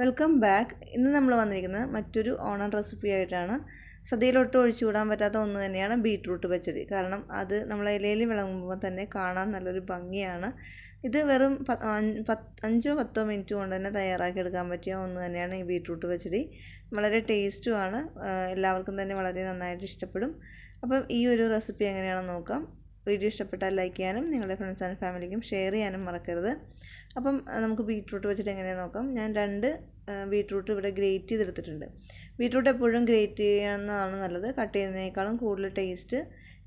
Welcome back. ഇന്ന് നമ്മൾ വന്നിരിക്കുന്നത് മറ്റൊരു ഓണം റെസിപ്പി ആയിട്ടാണ്. സദ്യയിലൊട്ടും ഒഴിച്ചുകൂടാൻ പറ്റാത്ത ഒന്ന് തന്നെയാണ് ബീട്രൂട്ട് പച്ചടി. കാരണം അത് നമ്മളെ ഇലയിൽ വിളങ്ങുമ്പോൾ തന്നെ കാണാൻ നല്ലൊരു ഭംഗിയാണ്. ഇത് വെറും അഞ്ചോ പത്തോ മിനിറ്റ് കൊണ്ട് തന്നെ തയ്യാറാക്കി എടുക്കാൻ പറ്റിയ ഒന്ന് തന്നെയാണ് ഈ ബീട്രൂട്ട് പച്ചടി. വളരെ ടേസ്റ്റുമാണ് എല്ലാവർക്കും തന്നെ വളരെ നന്നായിട്ട് ഇഷ്ടപ്പെടും. അപ്പം ഈ ഒരു റെസിപ്പി എങ്ങനെയാണെന്ന് നോക്കാം. വീഡിയോ ഇഷ്ടപ്പെട്ടാൽ ലൈക്ക് ചെയ്യാനും നിങ്ങളുടെ ഫ്രണ്ട്സ് ആൻഡ് ഫാമിലിക്കും ഷെയർ ചെയ്യാനും മറക്കരുത്. അപ്പം നമുക്ക് ബീട്രൂട്ട് വെച്ചിട്ട് എങ്ങനെയാണ് നോക്കാം. ഞാൻ രണ്ട് ബീട്രൂട്ട് ഇവിടെ ഗ്രേറ്റ് ചെയ്തെടുത്തിട്ടുണ്ട്. ബീട്രൂട്ട് എപ്പോഴും ഗ്രേറ്റ് ചെയ്യുന്നതാണ് നല്ലത്. കട്ട് ചെയ്യുന്നതിനേക്കാളും കൂടുതൽ ടേസ്റ്റ്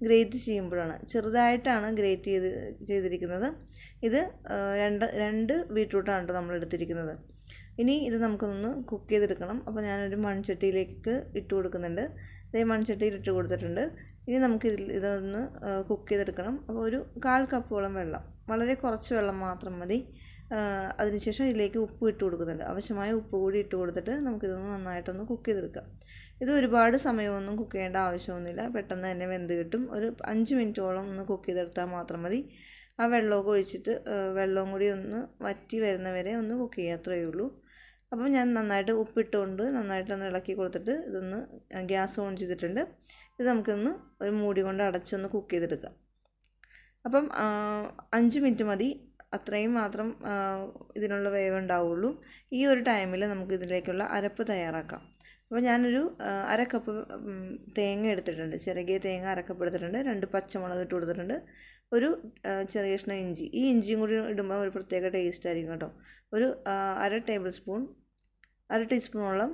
ഗ്രേറ്റ് ചെയ്യുമ്പോഴാണ്. ചെറുതായിട്ടാണ് ഗ്രേറ്റ് ചെയ്ത് ചെയ്തിരിക്കുന്നത്. ഇത് രണ്ട് രണ്ട് ബീട്രൂട്ടാണ് കേട്ടോ നമ്മൾ എടുത്തിരിക്കുന്നത് ഇനി ഇത് നമുക്കൊന്ന് കുക്ക് ചെയ്തെടുക്കണം. അപ്പോൾ ഞാനൊരു മൺചട്ടിയിലേക്ക് ഇട്ട് കൊടുക്കുന്നുണ്ട്. ഇതേ മൺചട്ടിയിൽ ഇട്ട് കൊടുത്തിട്ടുണ്ട്. ഇനി നമുക്ക് ഇതിൽ ഇതൊന്ന് കുക്ക് ചെയ്തെടുക്കണം. അപ്പോൾ ഒരു കാൽ കപ്പോളം വെള്ളം വളരെ കുറച്ച് വെള്ളം മാത്രം മതി. അതിനുശേഷം ഇതിലേക്ക് ഉപ്പ് ഇട്ട് കൊടുക്കുന്നുണ്ട്. ആവശ്യമായ ഉപ്പ് കൂടി ഇട്ട് കൊടുത്തിട്ട് നമുക്കിതൊന്ന് നന്നായിട്ടൊന്ന് കുക്ക് ചെയ്തെടുക്കാം. ഇത് ഒരുപാട് സമയമൊന്നും കുക്ക് ചെയ്യേണ്ട ആവശ്യമൊന്നുമില്ല. പെട്ടെന്ന് തന്നെ വെന്ത് കിട്ടും. ഒരു അഞ്ച് മിനിറ്റോളം ഒന്ന് കുക്ക് ചെയ്തെടുത്താൽ മാത്രം മതി. ആ വെള്ളമൊക്കെ ഒഴിച്ചിട്ട് വെള്ളവും കൂടി ഒന്ന് വറ്റി വരുന്നവരെ ഒന്ന് കുക്ക് ചെയ്യുക അത്രയേ ഉള്ളൂ. അപ്പം ഞാൻ നന്നായിട്ട് ഉപ്പിട്ടുകൊണ്ട് നന്നായിട്ടൊന്ന് ഇളക്കി കൊടുത്തിട്ട് ഇതൊന്ന് ഗ്യാസ് ഓൺ ചെയ്തിട്ടുണ്ട്. ഇത് നമുക്കൊന്ന് ഒരു മൂടി കൊണ്ട് അടച്ചൊന്ന് കുക്ക് ചെയ്തെടുക്കാം. അപ്പം അഞ്ച് മിനിറ്റ് മതി. അത്രയും മാത്രം ഇതിനുള്ള വേവ് ഉണ്ടാവുള്ളൂ. ഈ ഒരു ടൈമിൽ നമുക്ക് ഇതിലേക്കുള്ള അരപ്പ് തയ്യാറാക്കാം. അപ്പോൾ ഞാനൊരു അര കപ്പ് തേങ്ങ എടുത്തിട്ടുണ്ട്. ചെറുകിയ തേങ്ങ അരക്കപ്പ് എടുത്തിട്ടുണ്ട്. രണ്ട് പച്ചമുളക് ഇട്ട് കൊടുത്തിട്ടുണ്ട്. ഒരു ചെറിയ കഷ്ണം ഇഞ്ചി. ഈ ഇഞ്ചിയും കൂടി ഇടുമ്പോൾ ഒരു പ്രത്യേക ടേസ്റ്റ് ആയിരിക്കും കേട്ടോ. ഒരു അര ടേബിൾ സ്പൂൺ അര ടീസ്പൂണോളം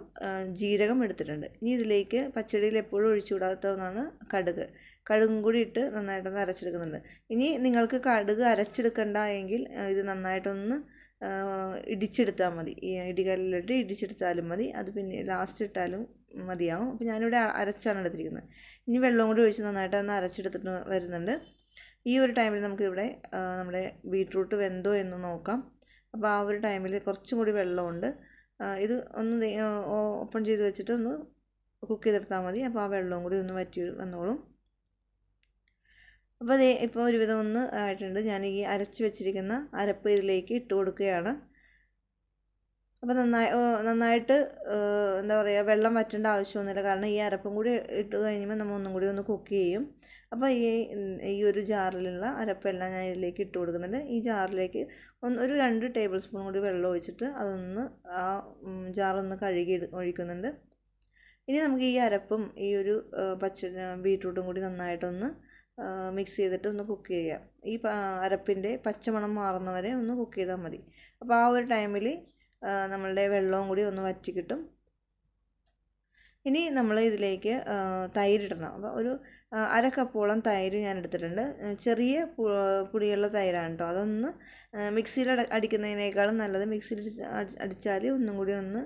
ജീരകം എടുത്തിട്ടുണ്ട്. ഇനി ഇതിലേക്ക് പച്ചടിയിൽ എപ്പോഴും ഒഴിച്ചുകൂടാത്ത ഒന്നാണ് കടുക്. കടുകും കൂടി ഇട്ട് നന്നായിട്ടൊന്ന് അരച്ചെടുക്കുന്നുണ്ട്. ഇനി നിങ്ങൾക്ക് കടുക് അരച്ചെടുക്കണ്ട എങ്കിൽ ഇത് നന്നായിട്ടൊന്ന് ഇടിച്ചെടുത്താൽ മതി. ഈ ഇടികല്ലിലിട്ട് ഇടിച്ചെടുത്താലും മതി. അത് പിന്നെ ലാസ്റ്റ് ഇട്ടാലും മതിയാവും. അപ്പോൾ ഞാനിവിടെ അരച്ചാണ് എടുത്തിരിക്കുന്നത്. ഇനി വെള്ളം കൂടി ഒഴിച്ച് നന്നായിട്ട് ഒന്ന് അരച്ചെടുത്തിട്ട് വരുന്നുണ്ട്. ഈ ഒരു ടൈമിൽ നമുക്കിവിടെ നമ്മുടെ ബീട്രൂട്ട് വെന്തോ എന്ന് നോക്കാം. അപ്പോൾ ആ ഒരു ടൈമിൽ കുറച്ചും കൂടി വെള്ളമുണ്ട്. ഇത് ഒന്ന് ഓപ്പൺ ചെയ്ത് വെച്ചിട്ട് ഒന്ന് കുക്ക് ചെയ്തെടുത്താൽ മതി. അപ്പോൾ ആ വെള്ളവും കൂടി ഒന്ന് വറ്റി വന്നോളും. അപ്പോൾ അതേ ഇപ്പോൾ ഒരുവിധം ഒന്ന് ആയിട്ടുണ്ട്. ഞാൻ ഈ അരച്ച് വെച്ചിരിക്കുന്ന അരപ്പ് ഇതിലേക്ക് ഇട്ട് കൊടുക്കുകയാണ്. അപ്പോൾ നന്നായി നന്നായിട്ട് എന്താ പറയുക വെള്ളം വറ്റേണ്ട ആവശ്യമൊന്നുമില്ല. കാരണം ഈ അരപ്പും കൂടി ഇട്ട് കഴിയുമ്പോൾ നമ്മൾ ഒന്നും കൂടി ഒന്ന് കുക്ക് ചെയ്യും. അപ്പോൾ ഈ ഈ ഒരു ജാറിലുള്ള അരപ്പെല്ലാം ഞാൻ ഇതിലേക്ക് ഇട്ട് കൊടുക്കുന്നുണ്ട്. ഈ ജാറിലേക്ക് ഒന്ന് ഒരു രണ്ട് ടേബിൾ സ്പൂൺ കൂടി വെള്ളം ഒഴിച്ചിട്ട് അതൊന്ന് ആ ജാറൊന്ന് കഴുകി ഒഴിക്കുന്നുണ്ട്. ഇനി നമുക്ക് ഈ അരപ്പും ഈ ഒരു പച്ച ബീട്രൂട്ടും കൂടി നന്നായിട്ടൊന്ന് മിക്സ് ചെയ്തിട്ട് ഒന്ന് കുക്ക് ചെയ്യാം. ഈ അരപ്പിന്റെ പച്ചമണം മാറുന്നവരെ ഒന്ന് കുക്ക് ചെയ്താൽ മതി. അപ്പോൾ ആ ഒരു ടൈമിൽ നമ്മളുടെ വെള്ളവും കൂടി ഒന്ന് വറ്റി കിട്ടും. ഇനി നമ്മൾ ഇതിലേക്ക് തൈരിടണം അപ്പോൾ ഒരു അര കപ്പോളം തൈര് ഞാൻ എടുത്തിട്ടുണ്ട്. ചെറിയ പുളിയുള്ള തൈരാണ് കേട്ടോ അതൊന്ന് മിക്സിയിൽ അട അടിക്കുന്നതിനേക്കാളും നല്ലത് മിക്സിയിൽ അടിച്ചാൽ ഒന്നും കൂടി ഒന്ന്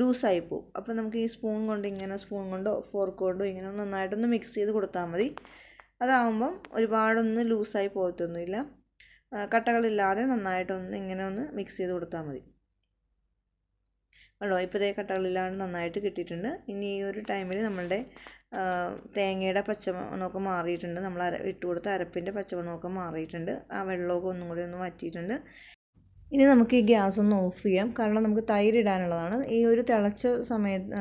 ലൂസായി പോവും. അപ്പോൾ നമുക്ക് ഈ സ്പൂൺ കൊണ്ട് ഇങ്ങനെ സ്പൂൺ കൊണ്ടോ ഫോർക്ക് കൊണ്ടോ ഇങ്ങനെ നന്നായിട്ടൊന്ന് മിക്സ് ചെയ്ത് കൊടുത്താൽ മതി. അതാവുമ്പം ഒരുപാടൊന്നും ലൂസായി പോകത്തൊന്നുമില്ല. കട്ടകളില്ലാതെ നന്നായിട്ടൊന്ന് ഇങ്ങനെ ഒന്ന് മിക്സ് ചെയ്ത് കൊടുത്താൽ മതി. കണ്ടോ ഇപ്പോൾ ഇതേ കട്ടകളിലാണ് നന്നായിട്ട് കിട്ടിയിട്ടുണ്ട്. ഇനി ഈ ഒരു ടൈമിൽ നമ്മളുടെ തേങ്ങയുടെ പച്ചമണമൊക്കെ മാറിയിട്ടുണ്ട്. നമ്മൾ അര ഇട്ട് കൊടുത്ത അരപ്പിന്റെ പച്ചമണമൊക്കെ മാറിയിട്ടുണ്ട്. ആ വെള്ളമൊക്കെ ഒന്നും കൂടി ഒന്ന് വറ്റിയിട്ടുണ്ട്. ഇനി നമുക്ക് ഈ ഗ്യാസ് ഒന്ന് ഓഫ് ചെയ്യാം. കാരണം നമുക്ക് തൈര് ഇടാനുള്ളതാണ്. ഈ ഒരു തിളച്ച സമയത്ത്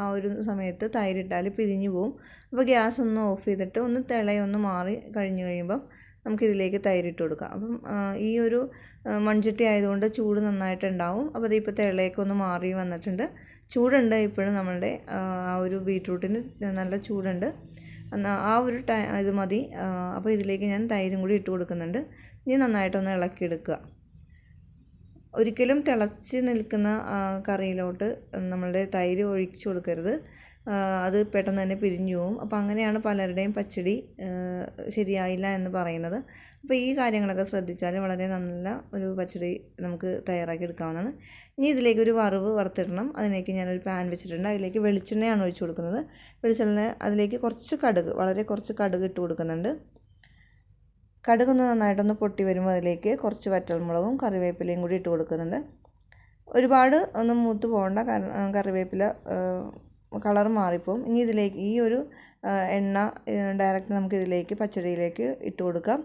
ആ, ഒരു സമയത്ത് തൈരിട്ടാൽ പിരിഞ്ഞു പോവും. അപ്പോൾ ഗ്യാസ് ഒന്ന് ഓഫ് ചെയ്തിട്ട് ഒന്ന് തിളയൊന്ന് മാറി കഴിഞ്ഞ് കഴിയുമ്പം നമുക്കിതിലേക്ക് തൈരിട്ട് കൊടുക്കാം. അപ്പം ഈ ഒരു മൺചട്ടി ആയതുകൊണ്ട് ചൂട് നന്നായിട്ടുണ്ടാവും. അപ്പോൾ അതിപ്പോൾ തിളയൊക്കെ ഒന്ന് മാറി വന്നിട്ടുണ്ട്. ചൂടുണ്ട് ഇപ്പോഴും നമ്മളുടെ ആ ഒരു ബീട്രൂട്ടിന് നല്ല ചൂടുണ്ട്. ആ ഒരു ടൈ ഇത് മതി. അപ്പോൾ ഇതിലേക്ക് ഞാൻ തൈരും കൂടി ഇട്ട് കൊടുക്കുന്നുണ്ട്. ഇനി നന്നായിട്ടൊന്ന് ഇളക്കിയെടുക്കുക. ഒരിക്കലും തിളച്ച് നിൽക്കുന്ന കറിയിലോട്ട് നമ്മളുടെ തൈര് ഒഴിച്ചു കൊടുക്കരുത്. അത് പെട്ടെന്ന് തന്നെ പിരിഞ്ഞു പോവും. അപ്പോൾ അങ്ങനെയാണ് പലരുടെയും പച്ചടി ശരിയായില്ല എന്ന് പറയുന്നത്. അപ്പോൾ ഈ കാര്യങ്ങളൊക്കെ ശ്രദ്ധിച്ചാൽ വളരെ നല്ല ഒരു പച്ചടി നമുക്ക് തയ്യാറാക്കി എടുക്കാവുന്നതാണ്. ഇനി ഇതിലേക്ക് ഒരു വറവ് വറുത്തിടണം. അതിലേക്ക് ഞാനൊരു പാൻ വെച്ചിട്ടുണ്ട്. അതിലേക്ക് വെളിച്ചെണ്ണയാണ് ഒഴിച്ചു കൊടുക്കുന്നത്. വെളിച്ചെണ്ണ അതിലേക്ക് കുറച്ച് കടുക് വളരെ കുറച്ച് കടുക് ഇട്ട് കൊടുക്കുന്നുണ്ട്. കടുകൊന്ന് നന്നായിട്ടൊന്ന് പൊട്ടി വരുമ്പോൾ അതിലേക്ക് കുറച്ച് വറ്റൽമുളകും കറിവേപ്പിലയും കൂടി ഇട്ട് കൊടുക്കുന്നുണ്ട്. ഒരുപാട് ഒന്നും മൂത്ത് പോകണ്ട. കാരണം കറിവേപ്പില കളർ മാറിപ്പോവും. ഇനി ഇതിലേക്ക് ഈ ഒരു എണ്ണ ഡയറക്റ്റ് നമുക്ക് ഇതിലേക്ക് പച്ചടിയിലേക്ക് ഇട്ട് കൊടുക്കാം.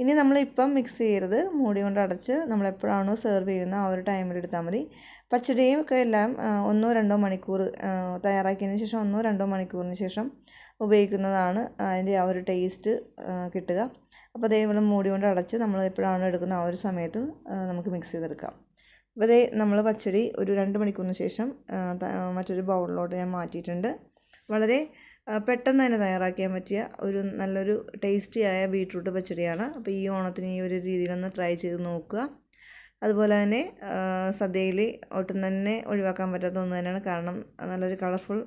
ഇനി നമ്മളിപ്പം മിക്സ് ചെയ്യരുത്. മൂടി കൊണ്ട് അടച്ച് നമ്മളെപ്പോഴാണോ സെർവ് ചെയ്യുന്ന ആ ഒരു ടൈമിൽ എടുത്താൽ മതി. പച്ചടിയും ഒക്കെ എല്ലാം ഒന്നോ രണ്ടോ മണിക്കൂർ തയ്യാറാക്കിയതിന് ശേഷം ഒന്നോ രണ്ടോ മണിക്കൂറിന് ശേഷം ഉപയോഗിക്കുന്നതാണ് അതിന്റെ ആ ഒരു ടേസ്റ്റ് കിട്ടുക. അപ്പോൾ അതേപോലെ മൂടി കൊണ്ട് അടച്ച് നമ്മൾ എപ്പോഴാണോ എടുക്കുന്ന ആ ഒരു സമയത്ത് നമുക്ക് മിക്സ് ചെയ്തെടുക്കാം. അപ്പോൾ അതേ നമ്മൾ പച്ചടി ഒരു രണ്ട് മണിക്കൂറിന് ശേഷം മറ്റൊരു ബൗളിലോട്ട് ഞാൻ മാറ്റിയിട്ടുണ്ട്. വളരെ പെട്ടെന്ന് തന്നെ തയ്യാറാക്കിയാൻ പറ്റിയ ഒരു നല്ലൊരു ടേസ്റ്റിയായ ബീട്രൂട്ട് പച്ചടിയാണ്. അപ്പോൾ ഈ ഓണത്തിന് ഈ ഒരു രീതിയിലൊന്ന് ട്രൈ ചെയ്ത് നോക്കുക. അതുപോലെ തന്നെ സദ്യയിൽ ഒട്ടും തന്നെ ഒഴിവാക്കാൻ പറ്റാത്ത ഒന്ന് തന്നെയാണ്. കാരണം നല്ലൊരു കളർഫുൾ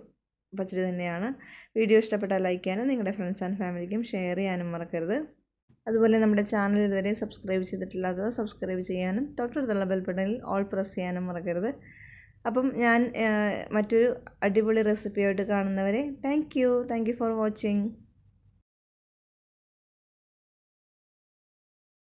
പച്ചടി തന്നെയാണ്. വീഡിയോ ഇഷ്ടപ്പെട്ടാൽ ലൈക്ക് ചെയ്യാനും നിങ്ങളുടെ ഫ്രണ്ട്സ് ആൻഡ് ഫാമിലിക്കും ഷെയർ ചെയ്യാനും മറക്കരുത്. അതുപോലെ നമ്മുടെ ചാനൽ ഇതുവരെ സബ്സ്ക്രൈബ് ചെയ്തിട്ടില്ലാത്തവർ സബ്സ്ക്രൈബ് ചെയ്യാനും തൊട്ടടുത്തുള്ള ബെൽ ബട്ടണിൽ ഓൾ പ്രസ് ചെയ്യാനും മറക്കരുത്. അപ്പം ഞാൻ മറ്റൊരു അടിപൊളി റെസിപ്പിയായിട്ട് കാണുന്നവരെ thank you thank you for watching